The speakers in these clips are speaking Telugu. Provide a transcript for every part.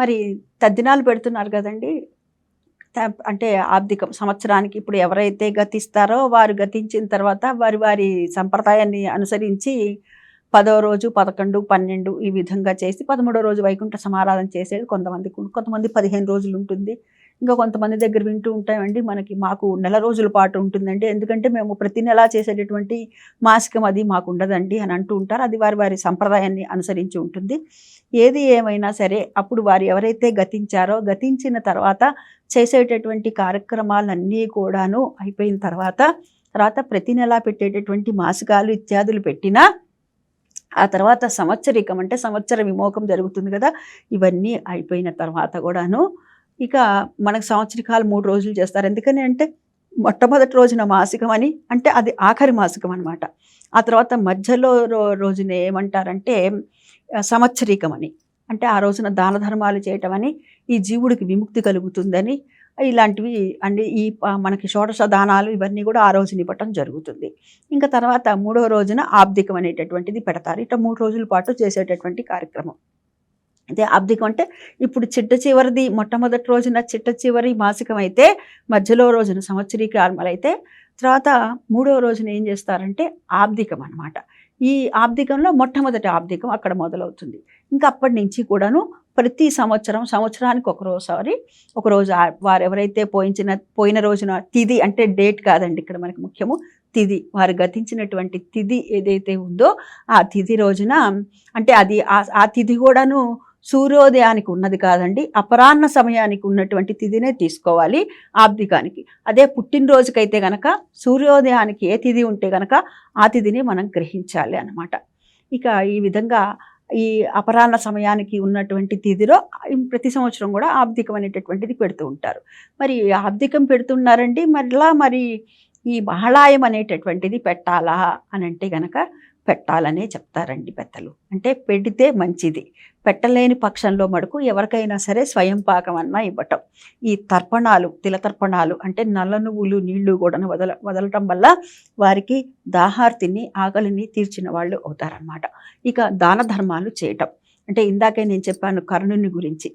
మరి తద్దినాలు పెడుతున్నారు కదండి. అంటే ఆర్థికం సంవత్సరానికి ఇప్పుడు ఎవరైతే గతిస్తారో వారు గతించిన తర్వాత వారి వారి సంప్రదాయాన్ని అనుసరించి పదో రోజు పదకొండు పన్నెండు ఈ విధంగా చేసి పదమూడో రోజు వైకుంఠ సమారాధన చేసేది కొంతమందికి కొంతమంది పదిహేను రోజులు ఉంటుంది. ఇంకా కొంతమంది దగ్గర వింటూ ఉంటామండి మనకి మాకు నెల రోజుల పాటు ఉంటుందండి. ఎందుకంటే మేము ప్రతి నెలా చేసేటటువంటి మాసికం అది మాకు ఉండదండి అని అంటూ ఉంటారు. అది వారి వారి సంప్రదాయాన్ని అనుసరించి ఉంటుంది. ఏది ఏమైనా సరే అప్పుడు వారు ఎవరైతే గతించారో గతించిన తర్వాత చేసేటటువంటి కార్యక్రమాలన్నీ కూడాను అయిపోయిన తర్వాత తర్వాత ప్రతి నెలా పెట్టేటటువంటి మాసికాలు ఇత్యాదులు పెట్టినా ఆ తర్వాత సంవత్సరికం అంటే సంవత్సర విమోకం జరుగుతుంది కదా ఇవన్నీ అయిపోయిన తర్వాత కూడాను ఇక మనకు సంవత్సరకాలు మూడు రోజులు చేస్తారు. ఎందుకని అంటే మొట్టమొదటి రోజున మాసికం అని అంటే అది ఆఖరి మాసికం అనమాట ఆ తర్వాత మధ్యలో రో రోజున ఏమంటారంటే సంవత్సరికం అని అంటే ఆ రోజున దాన ధర్మాలు చేయటం అని ఈ జీవుడికి విముక్తి కలుగుతుందని ఇలాంటివి అంటే ఈ మనకి షోడశ దానాలు ఇవన్నీ కూడా ఆ రోజున ఇవ్వటం జరుగుతుంది. ఇంకా తర్వాత మూడో రోజున ఆబ్దికం అనేటటువంటిది పెడతారు. ఇట్లా మూడు రోజుల పాటు చేసేటటువంటి కార్యక్రమం. అదే ఆబ్దికం అంటే ఇప్పుడు చిట్ట చివరిది మొట్టమొదటి రోజున చిట్ట చివరి మాసికం అయితే మధ్యలో రోజున సంవత్సరీకాలు అయితే తర్వాత మూడో రోజున ఏం చేస్తారంటే ఆబ్దికం అనమాట ఈ ఆబ్దికంలో మొట్టమొదటి ఆబ్దికం అక్కడ మొదలవుతుంది. ఇంకా అప్పటి నుంచి కూడాను ప్రతి సంవత్సరం సంవత్సరానికి ఒకరోసారి ఒకరోజు వారు ఎవరైతే పోయించిన పోయిన రోజున తిది అంటే డేట్ కాదండి ఇక్కడ మనకి ముఖ్యము. తిది వారు గతించినటువంటి తిది ఏదైతే ఉందో ఆ తిది రోజున అంటే అది ఆ- ఆ తిది కూడాను సూర్యోదయానికి ఉన్నది కాదండి అపరాహ్న సమయానికి ఉన్నటువంటి తిథినే తీసుకోవాలి ఆబ్దికానికి. అదే పుట్టినరోజుకైతే గనక సూర్యోదయానికి ఏ తిథి ఉంటే గనక ఆ తిథిని మనం గ్రహించాలి అన్నమాట. ఇక ఈ విధంగా ఈ అపరాహ్న సమయానికి ఉన్నటువంటి తిథిలో ప్రతి సంవత్సరం కూడా ఆబ్దికం అనేటటువంటిది పెడుతూ ఉంటారు. మరి ఆబ్దికం పెడుతున్నారండి మరలా మరి ఈ మహళాయం అనేటటువంటిది పెట్టాలా అని అంటే గనక పెట్టాలనే చెప్తారండి పెద్దలు. అంటే పెడితే మంచిది. పెట్టలేని పక్షంలో మడుకు ఎవరికైనా సరే స్వయం పాకం అన్నా ఇవ్వటం. ఈ తర్పణాలు తిలతర్పణాలు అంటే నల్ల నువ్వులు నీళ్ళు కూడా వదల వదలటం వల్ల వారికి దాహార్తిని ఆకలిని తీర్చిన వాళ్ళు అవుతారనమాట ఇక దాన ధర్మాలు చేయటం. అంటే ఇందాకే నేను చెప్పాను కర్ణుని గురించి.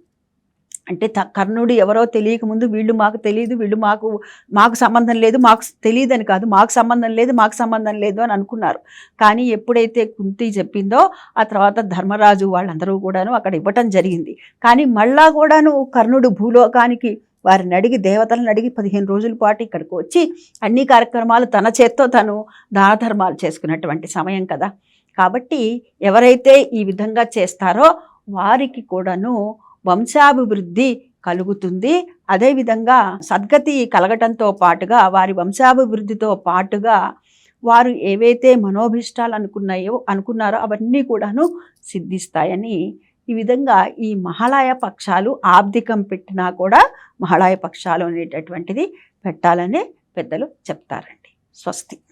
అంటే త- కర్ణుడు ఎవరో తెలియక ముందు వీళ్ళు మాకు తెలియదు వీళ్ళు మాకు మాకు సంబంధం లేదు మాకు తెలియదని కాదు మాకు సంబంధం లేదు మాకు సంబంధం లేదు అని అనుకున్నారు. కానీ ఎప్పుడైతే కుంతి చెప్పిందో ఆ తర్వాత ధర్మరాజు వాళ్ళందరూ కూడాను అక్కడ ఇవ్వటం జరిగింది. కానీ మళ్ళా కూడాను కర్ణుడు భూలోకానికి వారిని అడిగి దేవతలను అడిగి పదిహేను రోజుల పాటు ఇక్కడికి వచ్చి అన్ని కార్యక్రమాలు తన చేత్తో తను దాన ధర్మాలు చేసుకున్నటువంటి సమయం కదా. కాబట్టి ఎవరైతే ఈ విధంగా చేస్తారో వారికి కూడాను వంశాభివృద్ధి కలుగుతుంది. అదేవిధంగా సద్గతి కలగటంతో పాటుగా వారి వంశాభివృద్ధితో పాటుగా వారు ఏవైతే మనోభిష్టాలు అనుకున్నాయో అనుకున్నారో అవన్నీ కూడాను సిద్ధిస్తాయని ఈ విధంగా ఈ మహాలయ పక్షాలు ఆబ్దికం పెట్టినా కూడా మహాలయ పక్షాలు అనేటటువంటిది పెట్టాలని పెద్దలు చెప్తారండి. స్వస్తి.